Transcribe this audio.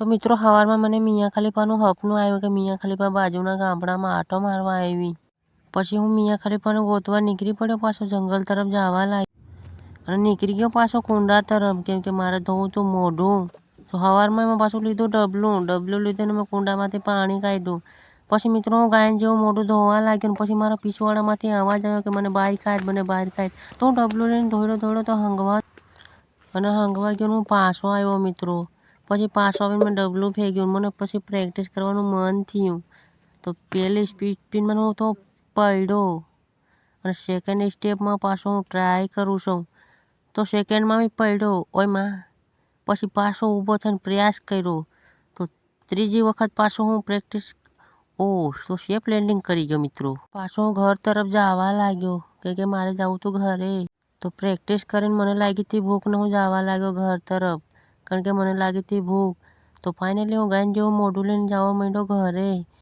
તો મિત્રો સવારમાં મને મિયા ખલીફાનું સપનું આવ્યું કે મિયા ખલીફા બાજુના ગામડામાં આટો મારવા આવી. પછી હું મિયા ખલીફાને ગોતવા નીકળી પડ્યો પાછો જંગલ તરફ જવા લાગ્યો. અને નીકળી ગયો પાછો કુંડા તરફ, કેમ કે મારે ધોવું તો મોઢું. તો સવારમાં મેં પાછું લીધું ડબલું. ડબલું લીધું મેં કુંડામાંથી પાણી કાઢ્યું. પછી મિત્રો, હું ગાયન જેવું મોઢું ધોવા લાગ્યો પછી મારા પીછવાડામાંથી અવાજ આવ્યો કે મને બહાર કાઢ, મને બહાર કાઢ. તો હું ડબલું લઈને દોડ્યો દોડ્યો તો હંગવા અને હંગવા ગયો હું પાછો આવ્યો મિત્રો. પછી પાછો આવીને મેં ડબલું ફેંક્યું મને પછી પ્રેક્ટિસ કરવાનું મન થયું. તો પહેલી સ્પીડ સ્પીડમાં હું તો પડ્યો અને સેકન્ડ સ્ટેપમાં પાછો હું ટ્રાય કરું છું. તો સેકન્ડમાં બી પડ્યો ઓયમાં પછી પાછો ઊભો થઈને પ્રયાસ કર્યો. તો ત્રીજી વખત પાછો હું પ્રેક્ટિસ ઓ તો શેપ લેન્ડિંગ કરી ગયો મિત્રો. પાછો હું ઘર તરફ જવા લાગ્યો. કે કે મારે જવું હતું ઘરે. તો પ્રેક્ટિસ કરીને મને લાગી હતી ભૂખ ને હું જવા લાગ્યો ઘર તરફ. કારણ કે મને લાગી હતી ભૂખ તો ફાઇનલી હું ગાયન જેવું મોઢું લઈને જવા માંડ્યો ઘરે